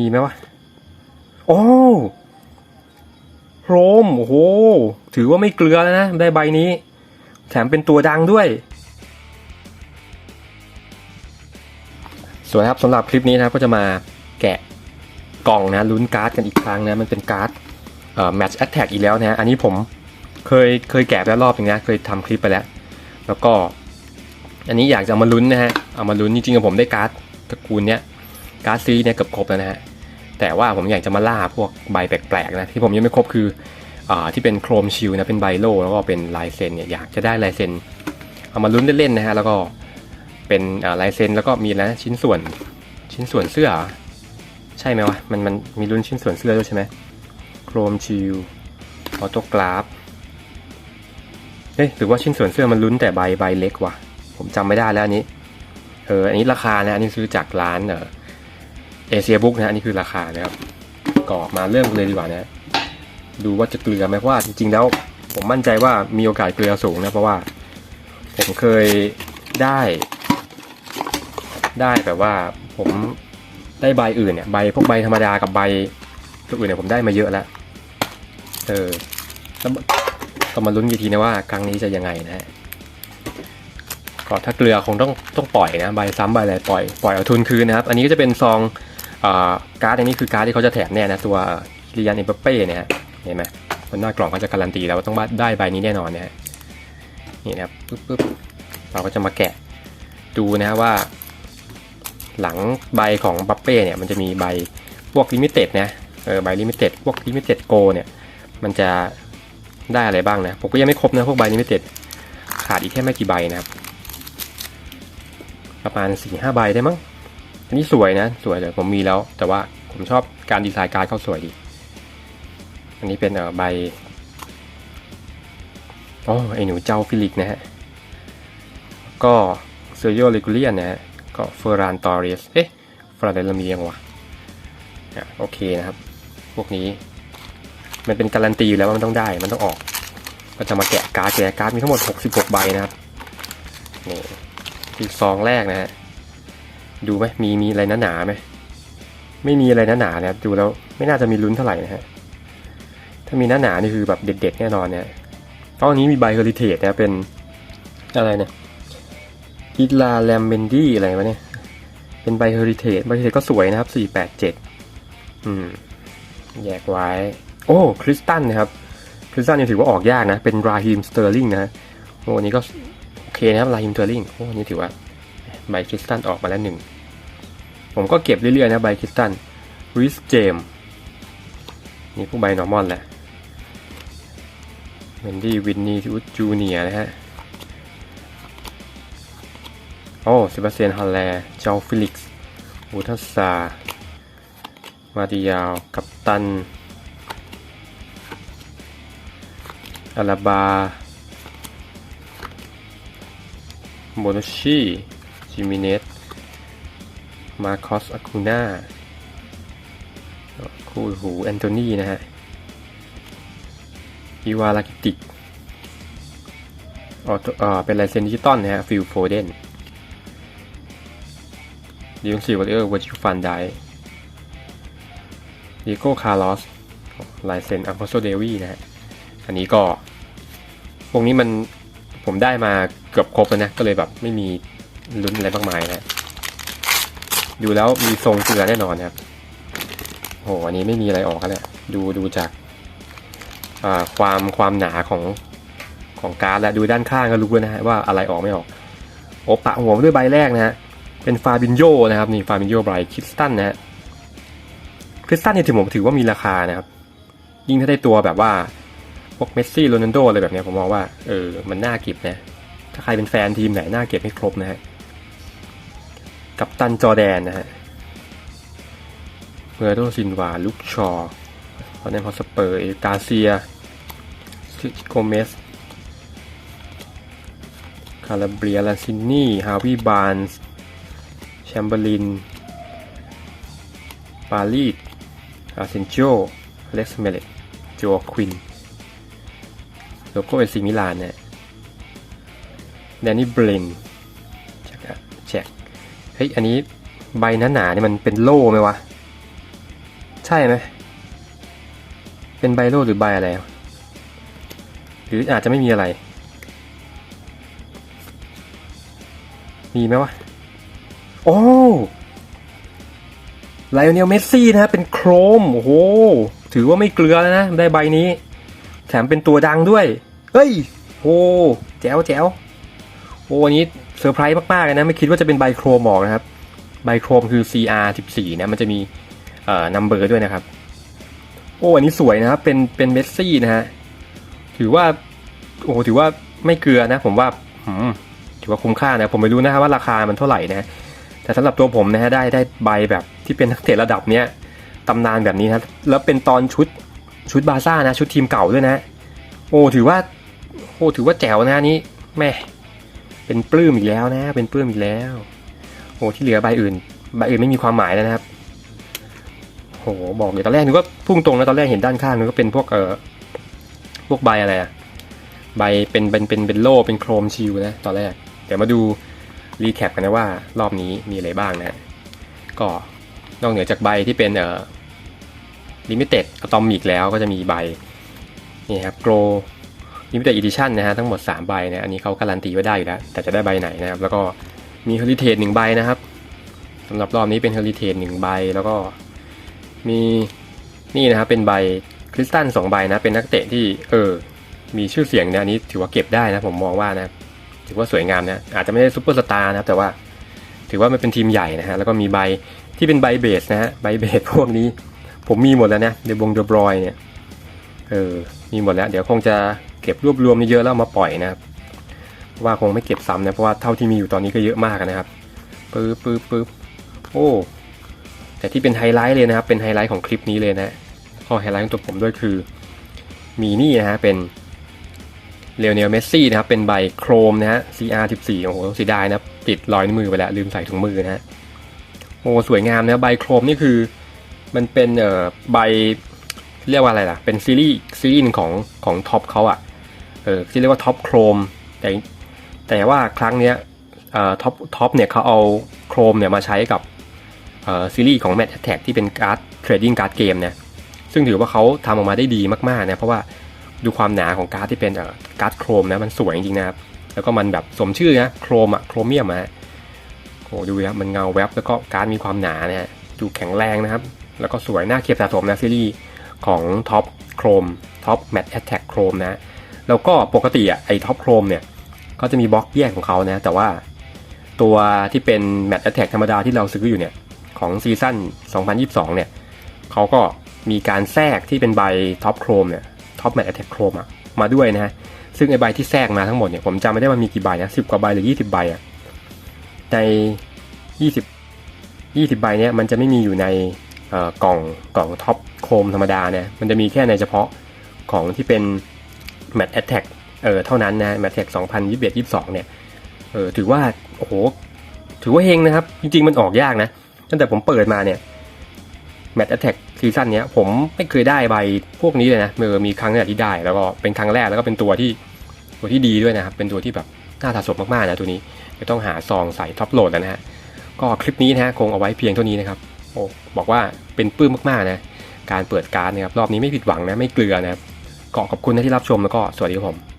มีไหมวะโอ้โรมโอ้โห ถือว่าไม่เกลือแล้วนะ ได้ใบนี้ แถมเป็นตัวดังด้วย สวยครับสำหรับคลิปนี้นะครับก็จะมาแกะกล่องนะลุ้นการ์ดกันอีกครั้งนะ มันเป็นการ์ดเอ่อ match attack อีกแล้วนะ อันนี้ผมเคยเคยแกะไปแล้วรอบหนึงนะ เคยทำคลิปไปแล้ว แล้วก็ อันนี้อยากจะมาลุ้นนะฮะ เอามาลุ้นจริงๆกับผมได้การ์ดตระกูลเนี้ยการ์ดซีเนี่ยเกือบครบแล้วนะฮะ แต่ว่าผมอยากจะมาล่าพวกใบแปลกๆนะที่ผมยังไม่ครบคืออที่เป็นโครมชิลนะเป็นใบโลแล้วก็เป็นลายเซ็นเนี่ยอยากจะได้ลายเซ็นเอามาลุ้นเล่นๆนะฮะแล้วก็เป็นลายเซ็นแล้วก็มีนะชิ้นส่วนชิ้นส่วนเสื้อ ใช่ไหมวะมันมันมีลุ้นชิ้นส่วนเสื้อด้วยใช่ไหมโครมชิลออโตกราฟเฮ้ยหรือว่าชิ้นส่วนเสื้อมันลุ้นแต่ใบใบเล็กวะผมจำไม่ได้แล้วอันนี้เอออันนี้ราคานะอันนี้ซื้อจากร้านเออ เอเชียบุ๊กนะอันนี้คือราคานะครับก็มาเริ่มเลยดีกว่านะดูว่าจะเกลือไหมเพราะว่าจริงๆแล้ว ผมมั่นใจว่ามีโอกาสเกลือสูงนะเพราะว่า ผมเคยได้ ได้แบบว่าผมได้ใบอื่นเนี่ยใบพวกใบธรรมดากับใบตัวอื่นเนี่ยผมได้มาเยอะแล้วเออแล้วก็มาลุ้นอีกทีนะว่าครั้งนี้จะยังไงนะฮะก็ถ้าเกลือคงต้องต้องปล่อยนะใบซ้ำใบอะไรปล่อยปล่อยเอาทุนคืนนะครับ อันนี้ก็จะเป็นซอง การ์ดอันนี้คือการ์ดที่เขาจะแถมแน่นะตัวคิริยันเอ็มบัปเป้เนี่ยเห็นไหมบนหน้ากล่องเขาจะการันตีแล้วว่าต้องได้ใบนี้แน่นอนเนี่ยฮะนี่นะครับปึ๊บปึ๊บเราก็จะมาแกะดูนะว่า หลังใบของบัปเป้เนี่ยมันจะมีใบพวกลิมิเต็ดนะเออใบลิมิเต็ดพวกลิมิเต็ดโกเนี่ยมันจะได้อะไรบ้างนะผมก็ยังไม่ครบนะพวกใบลิมิเต็ดขาดอีกแค่ไม่กี่ใบนะครับ ประมาณสี่ห้าใบได้มั้ง อันนี้สวยนะ สวยเลยผมมีแล้ว แต่ว่าผมชอบการดีไซน์การ์ดเขาสวยดี อันนี้เป็นเออใบโอ้ไอหนูเจ้าฟิลิกนะฮะ ก็เซอร์โยเลกูเลียนนะฮะ ก็เฟอร์รานตอริสเอ๊ะเฟอร์รานเดลมียังวะอะโอเคนะครับ พวกนี้ มันเป็นการันตีอยู่แล้วว่ามันต้องได้ มันต้องออก ก็จะมาแกะการ์ดแกะการ์ดมีทั้งหมด 66 ใบนะครับ นี่อีกซองแรกนะฮะ ดูไหมมีมีอะไรหนาๆไหมไม่มีอะไรหนาๆนะครับดูแล้วไม่น่าจะมีลุ้นเท่าไหร่นะฮะถ้ามีหนาๆนี่คือแบบเด็ดๆแน่นอนเนี่ยตอนนี้มีใบเฮอริเทจนะเป็นอะไรเนี่ยฮิตลาแลมเบนดี้อะไรวะเนี่ยเป็นใบเฮอริเทจใบเฮอริเทจก็สวยนะครับ 487 อืม แยกไว้ โอ้ คริสตันนะครับ คริสตันยังถือว่าออกยากนะ เป็นราฮิมสเตอร์ลิงนะโอ้นนี้ก็โอเคนะครับลาฮิมสเทอร์ลิงโอ้นนี้ถือว่า ใบคริสตัลออกมาแล้วหนึ่ง ผมก็เก็บเรื่อยๆนะใบคริสตัลริสเจมนี่พวกใบนอร์มอนแหละเมนดี้วินนี่จูเนียนะฮะ โอ้เซบาสเตียนฮอลแลเจ้าฟิลิกซ์อูทัสซา มาติยาว กัปตันอาลาบาโบนชีจิมิเนส มาคอสอาคูน่าคู่หูแอนโทนีนะฮะอีวาลากิติกอ๋ออ่าเป็นลายเซ็นดิจิตอลนะฮะฟิลโฟเดนดิวซีวอลเลอร์วัชิฟันไดดิโก้คาร์ลอสลายเซ็นอัลฟาโซเดวีนะฮะ อันนี้ก็พวกนี้มันผมได้มาเกือบครบแล้วนะ ก็เลยแบบไม่มีลุ้นอะไรมากมายนะ ดูแล้วมีทรงเกลือแน่นอนครับโหอันนี้ไม่มีอะไรออกแล้วแหละดูดูจากความความหนาของของการ์ดและดูด้านข้างก็รู้แล้วนะฮะว่าอะไรออกไม่ออกโอปะหัวมาด้วยใบแรกนะฮะเป็นฟาบินโยนะครับนี่ฟาบินโยไบรคริสตันนะฮะคริสตันเนี่ยถือผมถือว่ามีราคานะครับ ยิ่งถ้าได้ตัวแบบว่าพวกเมสซี่โรนัลโดอะไรแบบนี้ผมมองว่าเออมันน่าเก็บนะถ้าใครเป็นแฟนทีมไหนน่าเก็บให้ครบนะฮะ กับตันจอแดนนะฮะเมอร์โดซินวาลุกชอตอนนี้พอสเปอร์เอกาเซียซิโกเมสคาราเบียลาซินนี่ฮาวิบานส์แชมเบอร์ลินปาลีดอาเซนโจเล็กซ์เมเลตโจควินโลโก้เอซิมิลานเนี่ยแดนนี่เบรน ฮ้ยอันนี้ใบหนาๆนี่มันเป็นโล่ไหมวะ ใช่ไหมเป็นไบโล่หรือใบอะไร หรืออาจจะไม่มีอะไร มีไหมวะ โอ้ไลโอเนลเมสซี่นะฮะเป็นโครม โอ้โห ถือว่าไม่เกลือแล้วนะ ได้ใบนี้ แถมเป็นตัวดังด้วย เฮ้ย โอ้แจ๋วแจ๋วโอ้อันนี้ เซอร์ไพรส์มากๆเลยนะ ไม่คิดว่าจะเป็นใบโครมออกนะครับใบโครมคือ CR 14 นะ มันจะมีเอ่อนัมเบอร์ด้วยนะครับ โอ้อันนี้สวยนะครับ เป็นเป็นเมสซี่นะฮะ ถือว่า โอ้ถือว่าไม่เกลือนะ ผมว่าหืมถือว่าคุ้มค่านะ ผมไม่รู้นะครับว่าราคามันเท่าไหร่นะ แต่สำหรับตัวผมนะฮะ ได้ได้ใบแบบที่เป็นนักเตะระดับเนี้ยตำนานแบบนี้นะแล้วเป็นตอนชุดชุดบาซ่านะ ชุดทีมเก่าด้วยนะ โอ้ถือว่า โอ้ถือว่าแจ๋วนะอันนี้แม่ เป็นปลื้มอีกแล้วนะ เป็นปลื้มอีกแล้วโอ้ที่เหลือใบอื่น ใบอื่นไม่มีความหมายแล้วนะครับโหบอกเลยตอนแรกนึกว่าพุ่งตรงนะตอนแรกเห็นด้านข้างนึกว่าเป็นพวกเออพวกใบอะไรอะใบเป็นเป็นเป็นเป็นโล่เป็นโครมชิลนะตอนแรกเดี๋ยวมาดูรีแคปกันนะว่ารอบนี้มีอะไรบ้างนะก็นอกเหนือจากใบที่เป็นเอ่อลิมิเต็ดอะตอมิกแล้วก็จะมีใบนี่ครับโกล ลิมิเต็ดอีดิชั่นนะฮะทั้งหมด 3 ใบนะอันนี้เขาการันตีไว้ได้อยู่แล้ว แต่จะได้ใบไหนนะครับ แล้วก็มีเฮลิเทนหนึ่งใบนะครับสำหรับรอบนี้เป็นเฮลิเทนหนึ่งใบแล้วก็มีนี่นะครับเป็นใบคริสตัลสองใบนะ เป็นนักเตะที่เออมีชื่อเสียงนะอันนี้ถือว่าเก็บได้นะผมมองว่านะถือว่าสวยงามนะอาจจะไม่ได้ซูเปอร์สตาร์นะครับแต่ว่าถือว่ามันเป็นทีมใหญ่นะฮะแล้วก็มีใบที่เป็นใบเบสนะฮะใบเบสพวกนี้ ผมมีหมดแล้วนะเดบงเดบรอยเนี่ยเออมีหมดแล้ว เดี๋ยวคงจะ เก็บรวบรวมเยอะแล้วมาปล่อยนะครับว่าคงไม่เก็บซ้ำนะเพราะว่าเท่าที่มีอยู่ตอนนี้ก็เยอะมากนะครับปึ๊บปึ๊บปึ๊บโอ้แต่ที่เป็นไฮไลท์เลยนะครับ เป็นไฮไลท์ของคลิปนี้เลยนะข้อไฮไลท์ของตัวผมด้วยคือ มีนี่นะฮะเป็นเลโอเนลเมสซี่นะครับเป็นใบโครมนะฮะ CR14 โอ้โหเสียดายนะติดรอยนิ้วมือไปแล้วลืมใส่ถุงมือนะฮะโอ้สวยงามนะใบโครมนี่คือ มันเป็นเอ่อใบเรียกว่าอะไรล่ะ เป็นซีรีส์ซีรีส์หนึ่งของของท็อปเขาอะ่ะ เออที่เรียกว่าท็อปโครมแต่แต่ว่าครั้งเนี้ยเอ่อท็อปท็อปเนี่ยเขาเอาโครมเนี่ยมาใช้กับเอ่อซีรีส์ของ Match Attack ที่เป็นการ์ดเทรดดิ้งการ์ดเกมเนี่ยซึ่งถือว่าเขาทำออกมาได้ดีมากๆนะเพราะว่าดูความหนาของการ์ดที่เป็นการ์ดโครมนะมันสวยจริงๆนะครับแล้วก็มันแบบสมชื่อนะโครมอะโครเมียมอะโอ้ดูนะมันเงาแวบแล้วก็การ์ดมีความหนานะฮะดูแข็งแรงนะครับ แล้วก็สวยน่าเก็บสะสมนะซีรีส์ของท็อปโครมท็อปแมทแอตแทกโครมนะ แล้วก็ปกติอะไอท็อปโครมเนี่ยก็จะมีบล็อกแยกของเขานะ แต่ว่าตัวที่เป็นแมทแอตแทกธรรมดาที่เราซื้ออยู่เนี่ย ของซีซั่น 2022 เนี่ยเขาก็มีการแทรกที่เป็นใบท็อปโครมเนี่ยท็อปแมทแอตแทกโครมอะมาด้วยนะฮะซึ่งไอใบที่แทรกมาทั้งหมดเนี่ยผมจำไม่ได้ว่ามีกี่ใบนะสิบกว่าใบหรือ 20 ใบอะใน 20 20 ใบเนี่ยมันจะไม่มีอยู่ในกล่องกล่องท็อปโครมธรรมดาเนี่ยมันจะมีแค่ในเฉพาะของที่เป็น Match Attack เออเท่านั้นนะ Match Attack 2021 22เนี่ยเออถือว่าโอ้โหถือว่าเฮงนะครับ จริงๆมันออกยากนะ ตั้งแต่ผมเปิดมาเนี่ย Match Attack ซีซั่นเนี้ยผมไม่เคยได้ใบพวกนี้เลยนะเมื่อมีครั้งแรกที่ได้แล้วก็เป็นครั้งแรกแล้วก็เป็นตัวที่ตัวที่ดีด้วยนะครับ เป็นตัวที่แบบน่าสะสมมากๆนะตัวนี้จะต้องหาซองใส่ท็อปโหลดแล้วนะฮะก็คลิปนี้นะฮะคงเอาไว้เพียงเท่านี้นะครับโอ้บอกว่าเป็นปลื้มมากๆนะการเปิดการ์ดนะครับรอบนี้ไม่ผิดหวังนะไม่เกลือนะครับ ก็ขอบคุณนที่รับชมแล้วก็สวัสดีครับผม